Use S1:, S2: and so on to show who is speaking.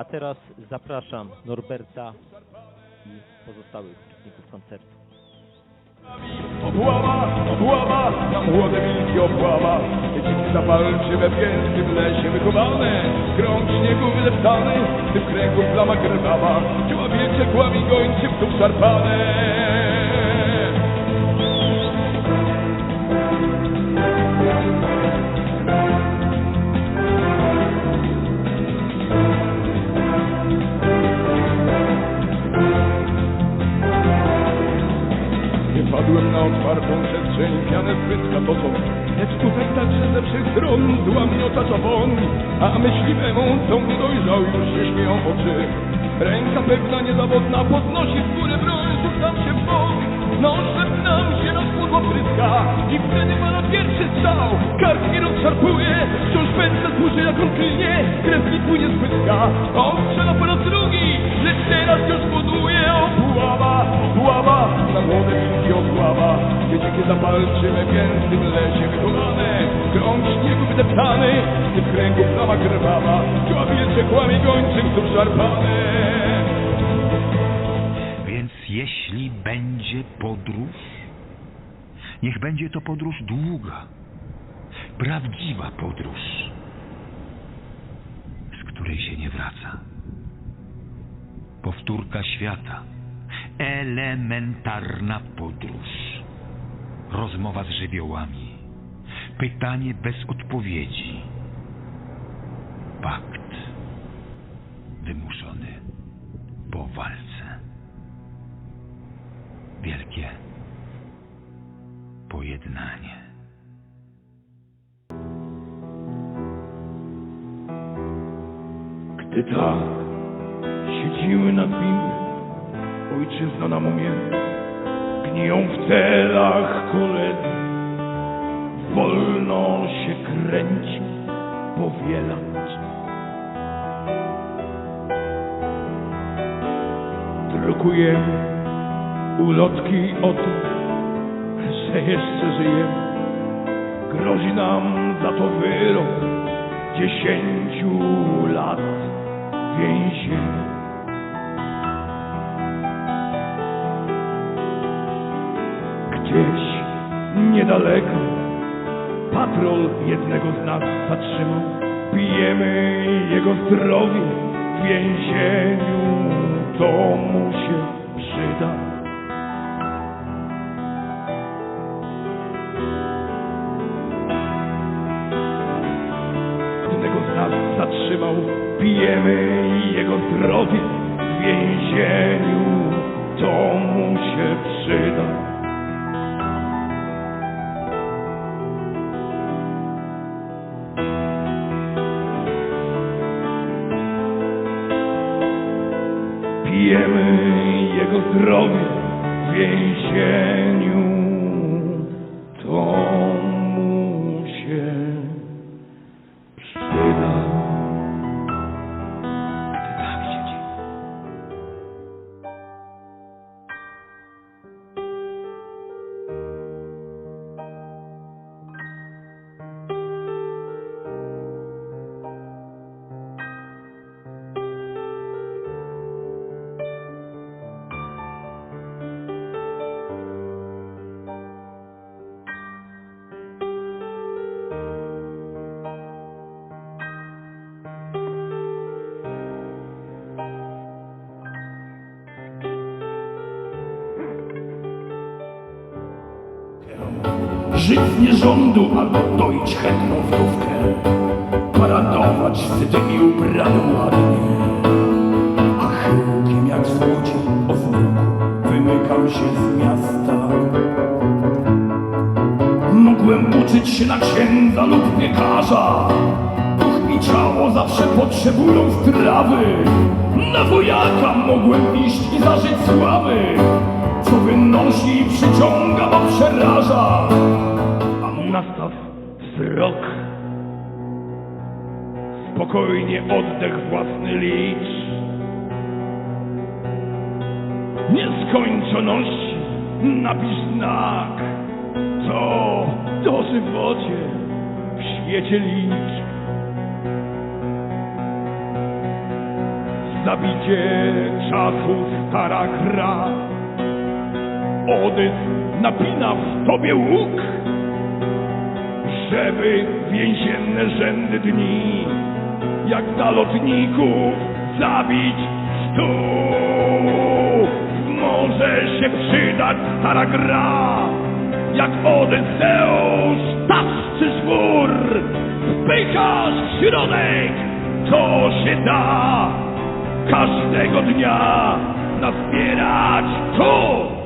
S1: A teraz zapraszam Norberta i pozostałych uczestników koncertu.
S2: Obława, obława, na młode wilki obława Dzieci zapalczywe w gęstym lesie wychowane Krąg śniegu wydeptany, w tym kręgu plama krwawa. Działa wilcze kłami gończy w dół szarpane spytka to są. Lecz tutaj także ze wszech stron zła mnie otacza woń A myśli we mącą dojrzał już się śmieją oczy. Ręka pewna niezawodna podnosi w górę broń Rzucam się w bok, no szepnam się na skórło pryska I wtedy ma na pierwszy strzał. Kark mi rozszarpuje, wciąż pędzę służy jak on klnie Krew mi płynie z pyska, on strzela po raz drugi Lecz Dzieciaki zapalczywe w gęstym lesie wychowane Krąg śniegu wydeptany W tym kręgu plama krwawa Działa wilcze kłamie gończym znów szarpane.
S3: Więc jeśli będzie podróż, niech będzie to podróż długa, prawdziwa podróż, z której się nie wraca. Powtórka świata, elementarna podróż, rozmowa z żywiołami, pytanie bez odpowiedzi, pakt wymuszony po walce. Wielkie pojednanie.
S2: Gdy tak siedzimy nad bimby, ojczyzna nam umie, gniją w celach koledzy. Wolno się kręci, powielać. Drukujemy ulotki o tym, że jeszcze żyjemy. Grozi nam za to wyrok dziesięciu lat więzienia. Niedaleko patrol jednego z nas zatrzymał. Pijemy jego zdrowie w więzieniu, to mu się przyda. jednego z nas zatrzymał. Pijemy jego zdrowie w więzieniu, to mu się przyda. Pijemy jego zdrowie w więzieniu, Żyć z nierządu albo doić chętną wdówkę Paradować z tymi ubrany ładnie. A chyłkiem jak złodziej o zmroku Wymykam się z miasta. Mogłem uczyć się na księdza lub piekarza. Duch i ciało zawsze potrzebują strawy. Na wojaka mogłem iść i zażyć sławy. Co wynosi i przyciąga, bo przeraża A nastaw wzrok. Spokojnie oddech własny licz. Nieskończoności napisz znak. To dożywocie w świecie licz? Zabicie czasu stara gra. Odys napina w tobie łuk, żeby więzienne rzędy dni, jak dla lotników, zabić stu. Może się przydać stara gra, jak Odyseusz taszczy żwór, wpychasz w środek, co się da, każdego dnia nazbierać tu.